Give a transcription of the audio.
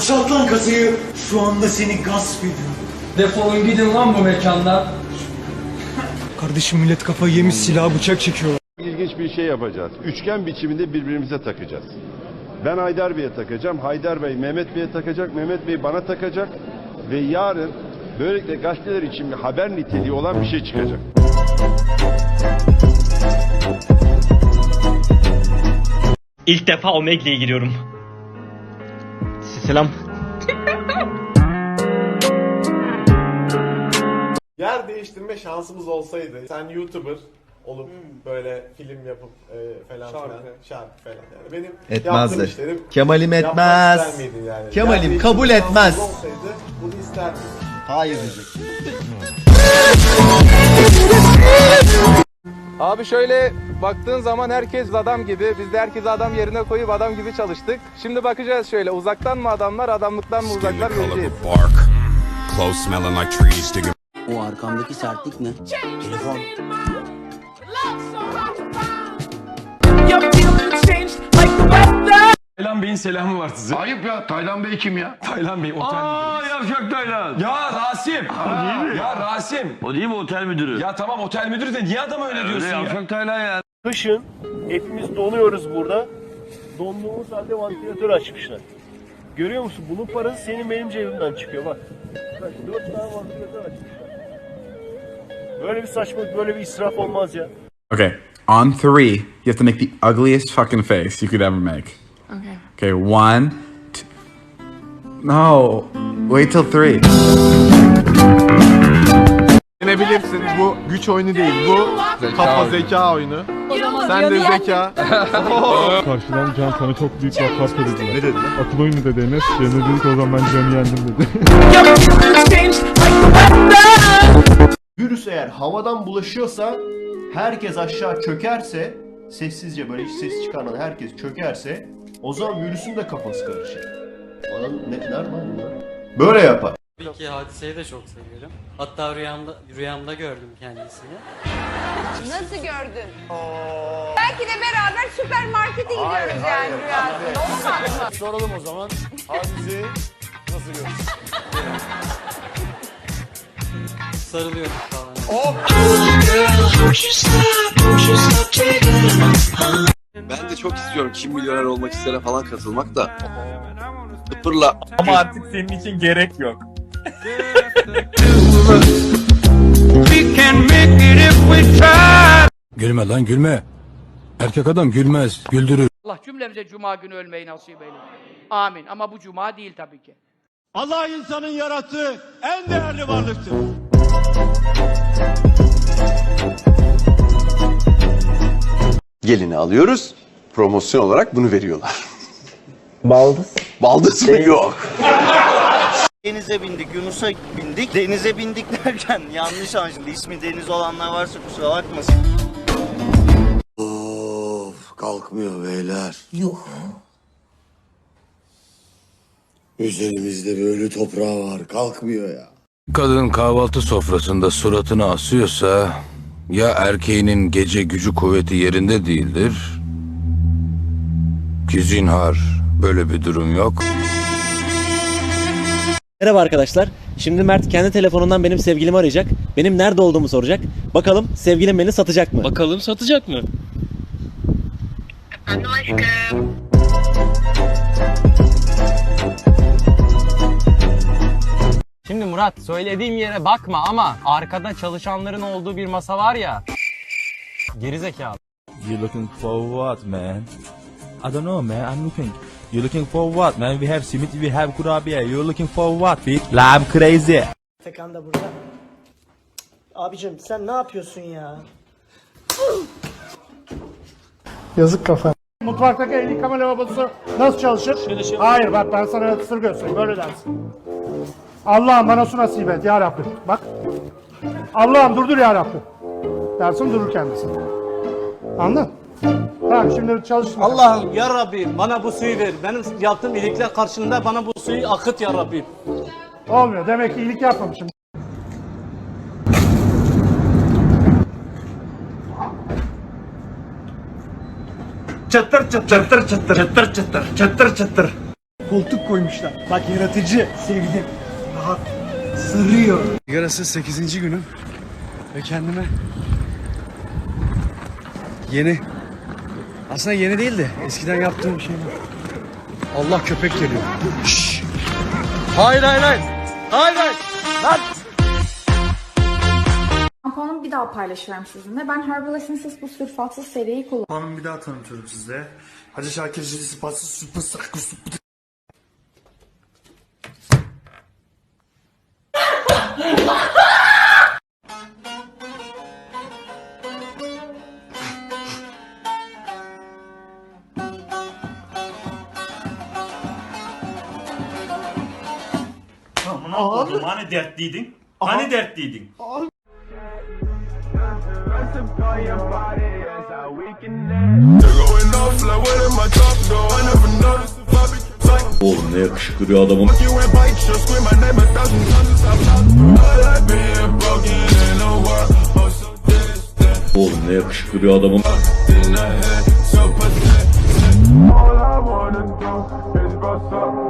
Boşalt lan kasayı. Şu anda seni gasp ediyorum. Defolun gidin lan bu mekandan. Kardeşim millet kafayı yemiş silah bıçak çekiyor. İlginç bir şey yapacağız. Üçgen biçiminde birbirimize takacağız. Ben Haydar Bey'e takacağım. Haydar Bey Mehmet Bey'e takacak. Mehmet Bey bana takacak. Ve yarın böylelikle gazeteler için bir haber niteliği olan bir şey çıkacak. İlk defa Omegle'ye giriyorum. Selam. Yer değiştirme şansımız olsaydı sen YouTuber olup böyle film yapıp e, falan filan şarkı falan yani benim yaptığım Etmezler. işlerim Kemalim etmez. yani? Kemalim Yer kabul etmez. olsaydı bunu ister miydin? Hayır diyecek. Abi şöyle baktığın zaman herkes adam gibi. Biz de herkes adam yerine koyup adam gibi çalıştık. Şimdi bakacağız şöyle uzaktan mı adamlar, adamlıktan mı uzaklar göreceğiz. O arkamdaki sertlik ne? Telefon. Taylan Bey'in selamı var size. Ayıp ya. Taylan Bey kim ya? Taylan Bey otel Aa yavşak Taylan. Ya Rasim. Ha, ya Rasim. O değil mi otel müdürü? Ya tamam otel müdürü de niye adama öyle diyorsun ya? Taylan ya. Kışın hepimiz donuyoruz burada. Donduğumuz halde vantilatör açmışlar. Görüyor musun? Bunun parası senin benim cebimden çıkıyor bak. Bak, Dört tane vantilatör açmışlar. Böyle bir saçmalık, böyle bir israf olmaz ya. Okay. On three, you have to make the ugliest fucking face you could ever make. Okay. Okay. One. T- no. Wait till three. Yenebilirsin bu güç oyunu değil bu kafa zeka oyunu. Sen de zeka. Karşıdan Can sana çok büyük laflar söylediler. Ne dediler? Akıl oyunu dedi Enes. Cemre dedi ki o zaman ben Can'ı yendim dedi. Virüs eğer havadan bulaşıyorsa herkes aşağı çökerse sessizce böyle hiç ses çıkarmadan herkes çökerse o zaman virüsün de kafası karışır. Bana ne, nerede lan bunlar? Böyle yapar. Tabii ki hadiseyi de çok seviyorum. Hatta rüyamda, rüyamda gördüm kendisini. Nasıl gördün? Belki de beraber süpermarkete gidiyoruz yani rüyasında. Mu anlamadın? Soralım o zaman. Hadiseyi nasıl görsün? Sarılıyorum falan. Ben de çok istiyorum Kim Milyoner Olmak istere falan katılmak da. Sıfırla. Ama artık senin için gerek yok. Gülme lan gülme. Erkek adam gülmez, güldürür. Allah cümlemize cuma günü ölmeyi nasip eylesin. Amin. Ama bu cuma değil tabii ki. Allah insanın yarattığı en değerli varlıktır. Gelini alıyoruz. Promosyon olarak bunu veriyorlar. Baldız. Baldız mı? Yok. Denize bindik, Yunus'a bindik. Denize bindik derken yanlış anlaşıldı. İsmi Deniz olanlar varsa kusura bakmasın. Kalkmıyor beyler. Yok. Üzerimizde bir ölü toprağı var. Kalkmıyor ya. Kadın kahvaltı sofrasında suratını asıyorsa ya erkeğinin gece gücü kuvveti yerinde değildir ki zinhar böyle bir durum yok. Merhaba arkadaşlar. Şimdi Mert kendi telefonundan benim sevgilimi arayacak. Benim nerede olduğumu soracak. Bakalım sevgilim beni satacak mı? Bakalım satacak mı? Efendim aşkım. Şimdi Murat söylediğim yere bakma ama arkada çalışanların olduğu bir masa var ya. Gerizekalı. You looking for what man? I don't know man. I'm looking. You looking for what man? We have simit, we have kurabiye. You looking for what bitch? I'm crazy. Tekan da burada. Abicim sen ne yapıyorsun ya? Yazık kafa. Mutfaktaki el yıkama lavabosu nasıl çalışır? Hayır bak ben sana sır göstereyim böyle dersin. Allah'ım bana su nasip et ya Rabbim. Bak. Allah'ım durdur ya Rabbim. Dersin durur kendisi. Anladın? Tamam şimdi çalışsın. Allah'ım ya Rabbi bana bu suyu ver. Benim yaptığım iyilikler karşılığında bana bu suyu akıt ya Rabbi. Olmuyor. Demek ki iyilik yapmamışım. Çıtır çıtır çıtır çıtır çıtır çıtır çıtır çıtır. koltuk koymuşlar. Bak yaratıcı. Sevdim. Rahat. Sarıyor. Yarası 8. günüm. Ve kendime yeni aslında yeni değil de eskiden yaptığım şey var. Allah köpek geliyor. Şşş. Hayır hayır hayır. Hayır hayır. Lan. Şampuanımı bir daha paylaşıyorum sizinle. Ben Herbal Essences bu sülfatsız seriyi kullanıyorum. Şampuanımı bir daha tanıtıyorum size. Hacı Şakir Jili Sıpatsız Süpür Sıkı Süpür Abi. Hani dertliydin? Hani dertliydin? Oğlum ne yakışıklı bir adamım. Oğlum ne yakışıklı bir adamım. All I wanna do is bust up